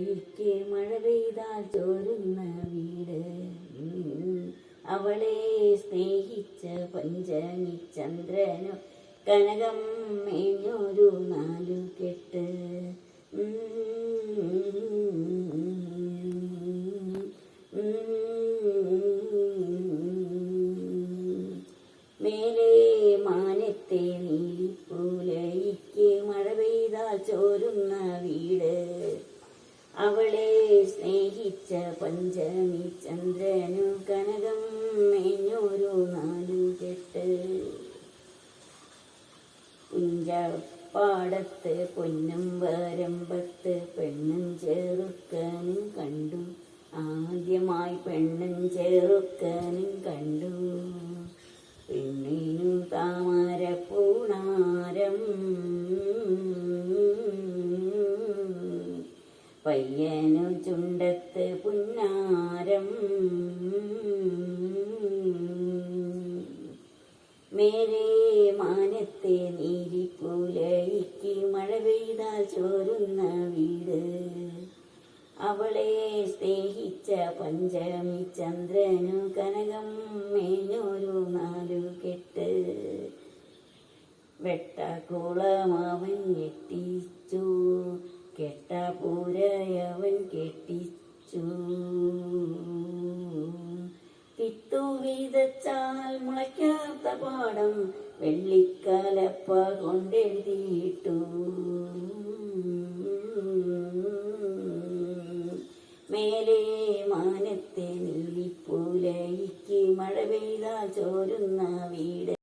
അവളിക്ക് മഴ പെയ്താൽ ചോരുന്ന വീട്. അവളെ സ്നേഹിച്ച പഞ്ചമി ചന്ദ്രനു കനകം മേഞ്ഞൊരു അവളെ സ്നേഹിച്ച പഞ്ചമി ചന്ദ്രനു കനകം മേഞ്ഞൊരു നാലു കെട്ട് കുഞ്ചപ്പാടത്ത് പൊന്നും വരമ്പത്ത് പെണ്ണും ചെറുക്കനും കണ്ടു. ആദ്യമായി പെണ്ണും ചെറുക്കനും കണ്ടു. പെണ്ണിനു താമര പൂണാരം പയ്യനു ചുണ്ടത്ത് പുന്നാരം. മേരെ മാനത്തെ നീരിപ്പൂലയ്ക്ക് മഴ പെയ്താൽ ചോരുന്ന വീട്. അവളെ സ്നേഹിച്ച പഞ്ചമി ചന്ദ്രനു കനകം മേഞ്ഞൊരു നാലു കെട്ട്. വെട്ടക്കുളമവൻ കെട്ടിച്ചു മുളച്ചു വിത്തു വിതച്ചാൽ മുളയ്ക്കാത്ത പാടം വെള്ളിക്കലപ്പ കൊണ്ടെഴുതിയിട്ടു. മേലെ മാനത്തെ നീലിപ്പൂലയിക്ക് മഴ പെയ്താൽ ചോരുന്ന വീട്.